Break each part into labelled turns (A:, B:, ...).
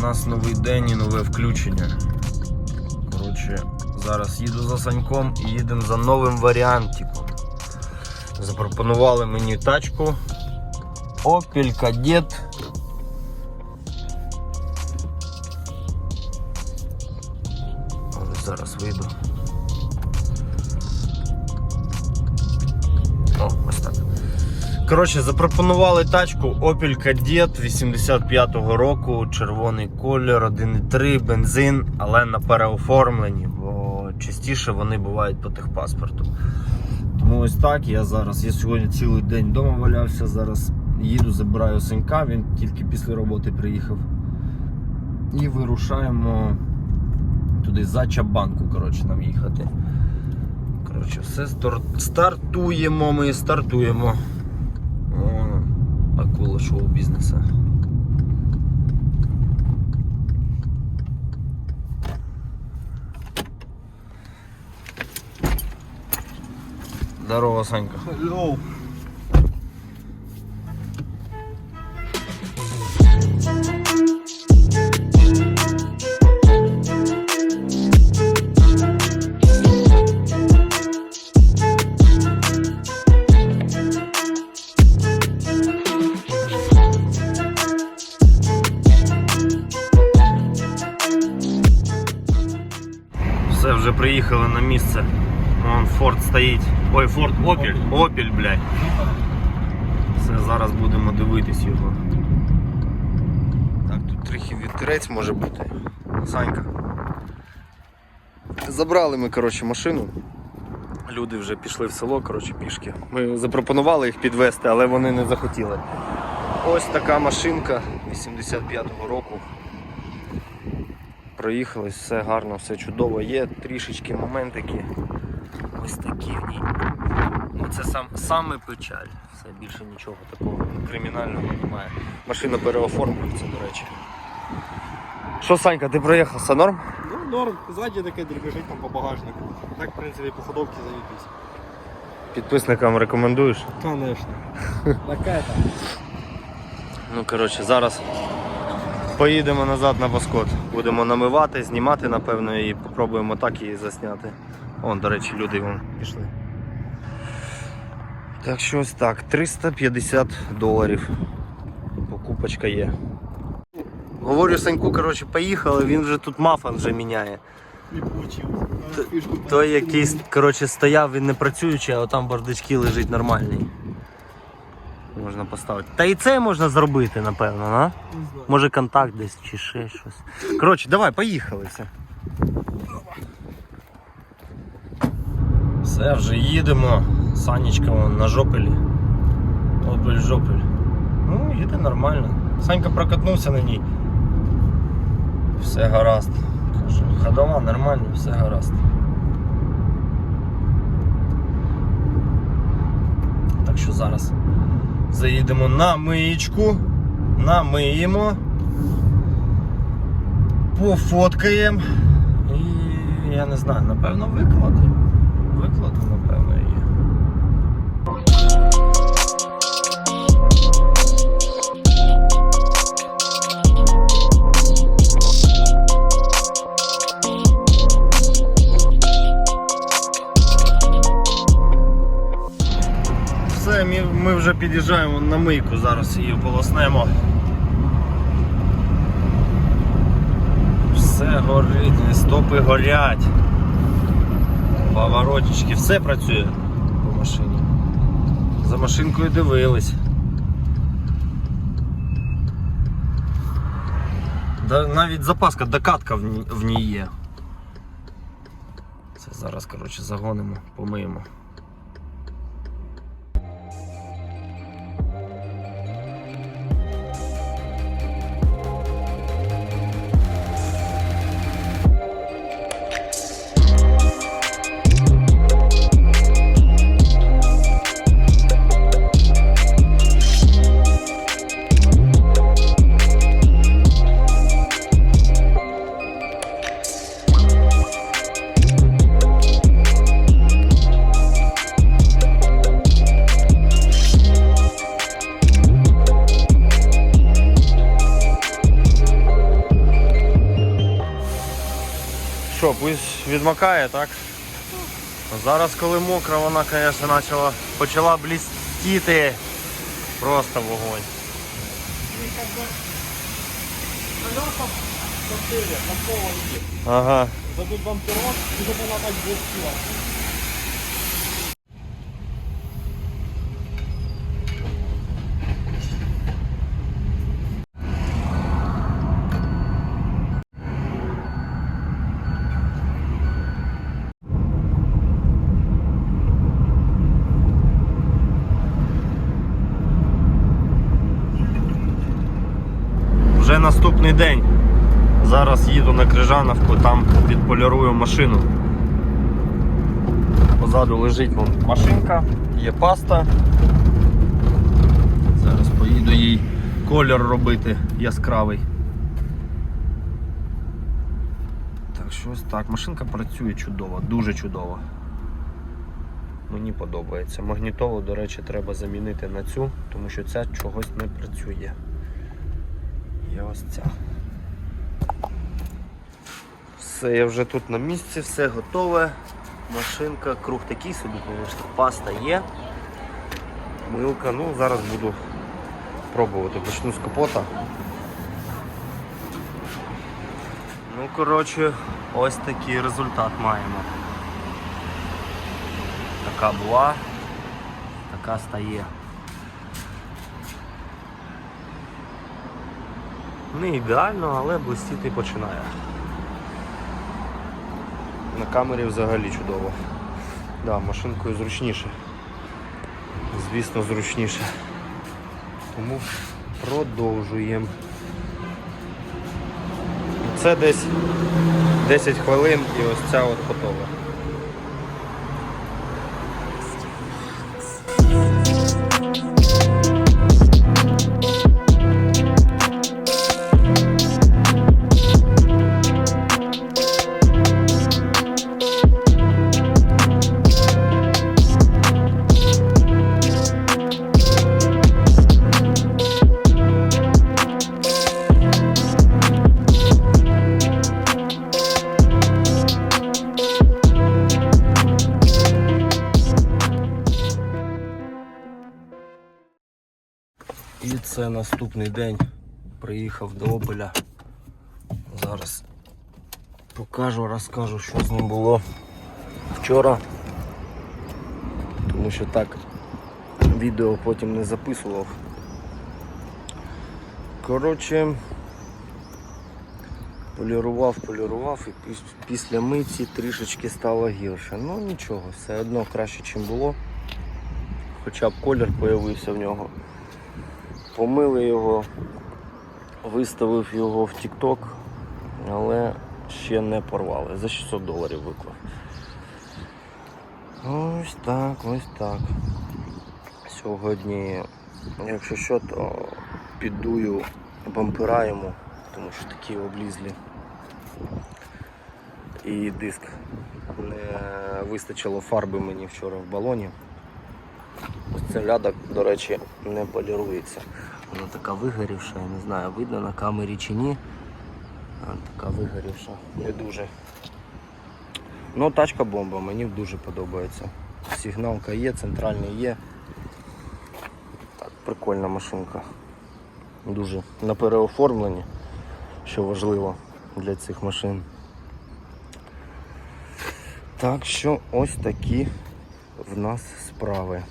A: У нас новий день і нове включення. Коротше, зараз їду за Саньком і їдемо за новим варіантиком. Запропонували мені тачку Opel Kadett. Зараз вийду. Коротше, запропонували тачку Opel Kadett 85-го року, червоний колір, 1.3, бензин, але на переоформленні, бо частіше вони бувають по техпаспорту. Тому ось так, я зараз, я сьогодні цілий день вдома валявся, зараз їду, забираю синька, він тільки після роботи приїхав. І вирушаємо туди за Чабанку, коротше, нам їхати. Коротше, все стартуємо ми, стартуємо. Акула шоу-бізнесу. Здорово, Санька.
B: Hello.
A: Стоїть. Ой, Форд Опіль. Опіль, блядь. Все, зараз будемо дивитись його. Так, тут трохи вітерець може бути. Санька. Забрали ми, коротше, машину. Люди вже пішли в село, коротше, пішки. Ми запропонували їх підвезти, але вони не захотіли. Ось така машинка 85-го року. Проїхались, все гарно, все чудово. Є трішечки моментики. Ось такі в ній. Ну це сам, саме печаль. Все більше нічого такого кримінального немає. Машина переоформлюється, до речі. Що, Санька, ти проїхав, все норм?
B: Ну, норм, ззаді таке дребежить там по багажнику. Так, в принципі, по ходовці заїдись.
A: Підписникам рекомендуєш?
B: Конечно. Такая там.
A: Ну, коротше, зараз поїдемо назад на Воскот. Будемо намивати, знімати, напевно, і попробуємо так її засняти. Вон, до речі, люди вон пішли. Так що ось так, 350 доларів. Покупочка є. Говорю Саньку, коротше, поїхали, він вже тут мафан вже міняє. Т- Той якийсь, коротше, стояв, він не працюючий, а там бардачки лежить нормальний. Можна поставити. Та і це можна зробити, напевно, на? Може контакт десь чи ще щось. Коротше, давай, поїхали все. Все, вже їдемо. Санечка вон на жопелі. Опель жопель. Ну, їде нормально. Санька прокатнувся на ній. Все гаразд. Каже, ходова нормально, все гаразд. Так що зараз заїдемо на миєчку, намиємо, пофоткаємо і я не знаю, напевно викладу. Викладу, напевно, її. Все, ми, вже під'їжджаємо на мийку, зараз її полоснемо. Все горить, стопи горять. Поворотички, все працює по машині. За машинкою дивились. Да, навіть запаска, докатка в ній є. Це зараз, коротше, загонимо, помиємо. Відмокає, так? Зараз, коли мокра, вона, звісно, почала, почала блістіти. Просто вогонь. Ага.
B: Дадут вам пирог, і чтобы она так блестела.
A: Вже наступний день. Зараз їду на Крижановку, там відполірую машину. Позаду лежить вон машинка, є паста. Зараз поїду їй колір робити яскравий. Так, щось так. Машинка працює чудово, дуже чудово. Мені подобається. Магнітолу, до речі, треба замінити на цю, тому що ця чогось не працює. Є ось ця. Все, я вже тут на місці, все готове. Машинка, круг такий собі, звісно, паста є. Милка, ну зараз буду пробувати. Почну з капота. Ну, коротше, ось такий результат маємо. Така була, така стає. Не ідеально, але блистіти починає. На камері взагалі чудово. Да, машинкою зручніше. Звісно, зручніше. Тому продовжуємо. Це десь 10 хвилин і ось ця от готова. Це наступний день. Приїхав до Опеля. Зараз покажу, розкажу, що з ним було вчора. Тому що так відео потім не записував. Коротше, полірував, полірував і після миті трішечки стало гірше. Ну нічого, все одно краще, ніж було. Хоча б колір появився в нього. Помили його, виставив його в TikTok, але ще не порвали. За 600 доларів виклав. Ось так, ось так. Сьогодні, якщо що, то піддую бампера йому, тому що такі облізлі. І диск. Не вистачило фарби мені вчора в балоні. Ось ця ляда, до речі, не полірується. Вона така вигорівша, я не знаю, видно на камері чи ні. Вона така вигорівша, не дуже. Ну, тачка бомба, мені дуже подобається. Сигналка є, центральний є. Так, прикольна машинка. Дуже на переоформленні, що важливо для цих машин. Так що ось такі в нас справи.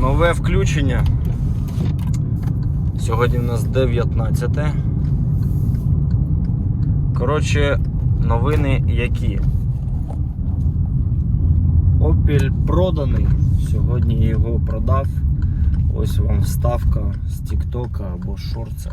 A: Нове включення. Сьогодні в нас 19. Коротше, новини які. Opel проданий. Сьогодні його продав. Ось вам вставка з Тіктока або з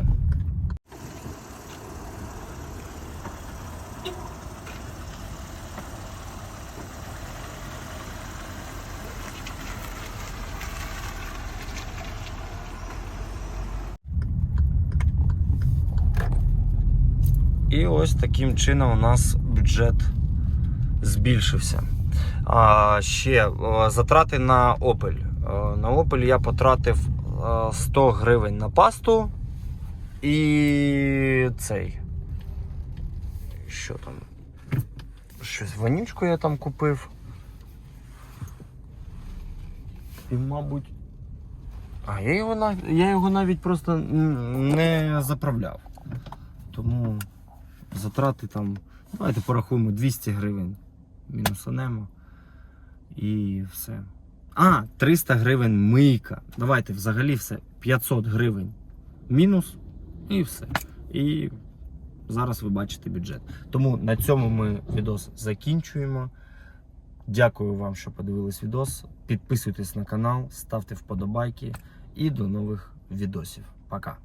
A: І ось таким чином у нас бюджет збільшився. А, ще е, затрати на Opel. Е, На Opel я потратив е, 100 гривень на пасту і цей. Що там? Щось вонючку я там купив. І, мабуть. А, я його, я його навіть просто не заправляв. Тому затрати там, давайте порахуємо 200 гривень мінусанемо. І все. А, 300 гривень мийка. Давайте взагалі все. 500 гривень мінус і все. І зараз ви бачите бюджет. Тому на цьому ми відос закінчуємо. Дякую вам, що подивились відос. Підписуйтесь на канал, ставте вподобайки і до нових відосів. Пока.